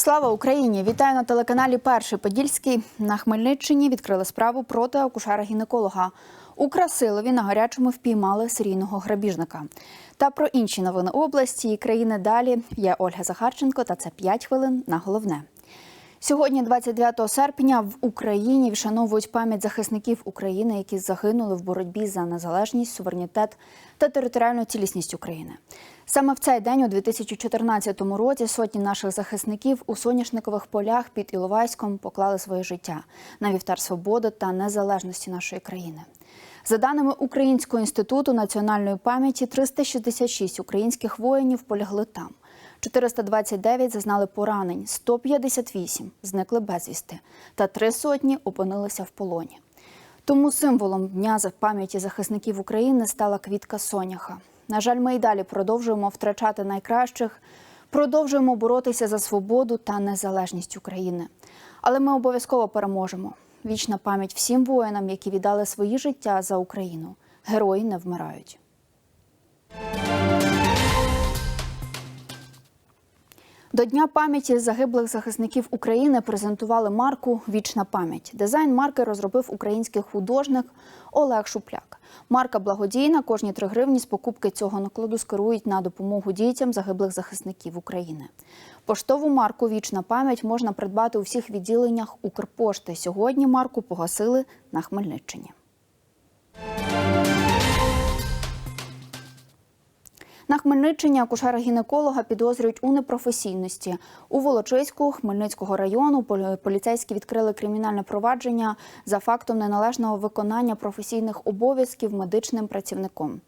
Слава Україні! Вітаю на телеканалі Перший Подільський. На Хмельниччині відкрили справу проти акушера-гінеколога. У Красилові на гарячому впіймали серійного грабіжника. Та про інші новини області і країни далі. Я Ольга Захарченко, та це 5 хвилин на головне. Сьогодні, 29 серпня, в Україні вшановують пам'ять захисників України, які загинули в боротьбі за незалежність, суверенітет та територіальну цілісність України. Саме в цей день, у 2014 році, сотні наших захисників у соняшникових полях під Іловайськом поклали своє життя на вівтар свободи та незалежності нашої країни. За даними Українського інституту національної пам'яті, 366 українських воїнів полягли там. 429 зазнали поранень, 158 зникли безвісти, та три сотні опинилися в полоні. Тому символом дня за пам'яті захисників України стала квітка соняха. На жаль, ми й далі продовжуємо втрачати найкращих, продовжуємо боротися за свободу та незалежність України. Але ми обов'язково переможемо. Вічна пам'ять всім воїнам, які віддали свої життя за Україну. Герої не вмирають. До Дня пам'яті загиблих захисників України презентували марку Вічна пам'ять. Дизайн марки розробив український художник Олег Шупляк. Марка благодійна. Кожні 3 гривні з покупки цього накладу скерують на допомогу дітям загиблих захисників України. Поштову марку Вічна пам'ять можна придбати у всіх відділеннях Укрпошти. Сьогодні марку погасили на Хмельниччині. На Хмельниччині акушера-гінеколога підозрюють у непрофесійності. У Волочиську Хмельницького району полі- поліцейські відкрили кримінальне провадження за фактом неналежного виконання професійних обов'язків медичним працівником.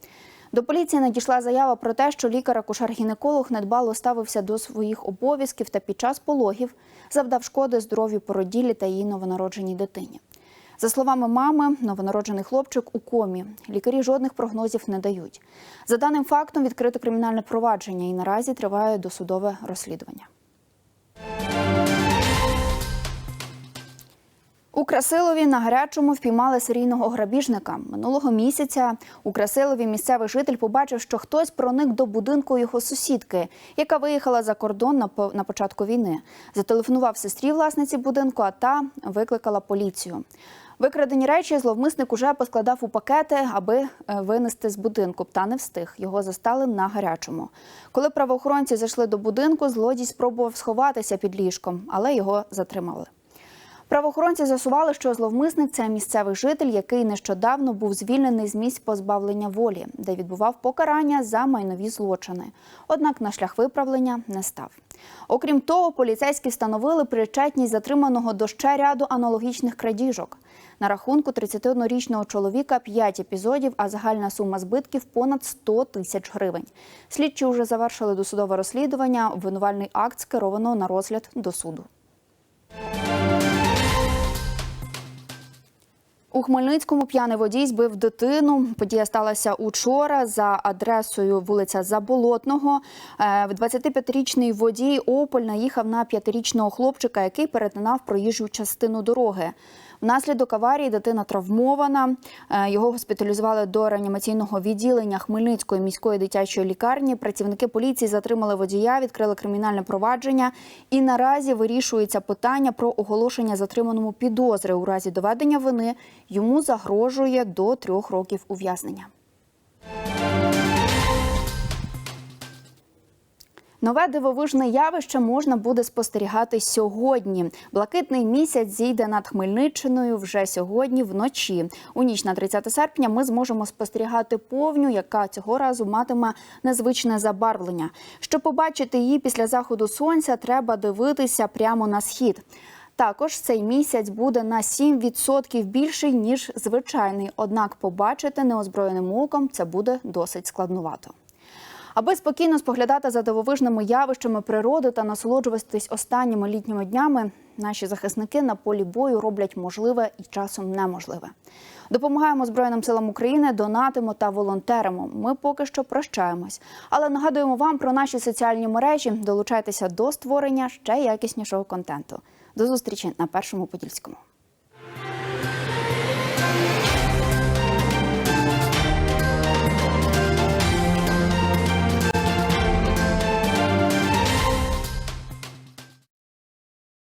До поліції надійшла заява про те, що лікар-акушер-гінеколог недбало ставився до своїх обов'язків та під час пологів завдав шкоди здоров'ю породілі та її новонародженій дитині. За словами мами, новонароджений хлопчик у комі. Лікарі жодних прогнозів не дають. За даним фактом відкрито кримінальне провадження і наразі триває досудове розслідування. У Красилові на гарячому впіймали серійного грабіжника. Минулого місяця у Красилові місцевий житель побачив, що хтось проник до будинку його сусідки, яка виїхала за кордон на по- на початку війни. Зателефонував сестрі власниці будинку, а та викликала поліцію. Викрадені речі зловмисник уже поскладав у пакети, аби е, винести з будинку. Та не встиг. Його застали на гарячому. Коли правоохоронці зайшли до будинку, злодій спробував сховатися під ліжком, але його затримали. Правоохоронці з'ясували, що зловмисник це місцевий житель, який нещодавно був звільнений з місць позбавлення волі, де відбував покарання за майнові злочини. Однак на шлях виправлення не став. Окрім того, поліцейські встановили причетність затриманого до ще ряду аналогічних крадіжок. На рахунку 31-річного чоловіка 5 епізодів, а загальна сума збитків понад 100 тисяч гривень. Слідчі вже завершили досудове розслідування. Обвинувальний акт скеровано на розгляд до суду. У Хмельницькому п'яний водій збив дитину. Подія сталася учора за адресою вулиця Заболотного. Е, 25-річний водій Ополь наїхав на п'ятирічного хлопчика, який перетинав проїжджу частину дороги. Внаслідок аварії дитина травмована. Е, Його госпіталізували до реанімаційного відділення Хмельницької міської дитячої лікарні. Працівники поліції затримали водія, відкрили кримінальне провадження. І наразі вирішується питання про оголошення затриманому підозри. У разі доведення вини йому загрожує до трьох років ув'язнення. Нове дивовижне явище можна буде спостерігати сьогодні. Блакитний місяць зійде над Хмельниччиною вже сьогодні вночі. У ніч на 30 серпня ми зможемо спостерігати повню, яка цього разу матиме незвичне забарвлення. Щоб побачити її після заходу сонця, треба дивитися прямо на схід. Також цей місяць буде на 7% більший ніж звичайний. Однак побачити неозброєним оком це буде досить складнувато. Аби спокійно споглядати за дивовижними явищами природи та насолоджуватись останніми літніми днями, наші захисники на полі бою роблять можливе і часом неможливе. Допомагаємо Збройним силам України, донатимо та волонтеримо. Ми поки що прощаємось, але нагадуємо вам про наші соціальні мережі. Долучайтеся до створення ще якіснішого контенту. До зустрічі на першому подільському.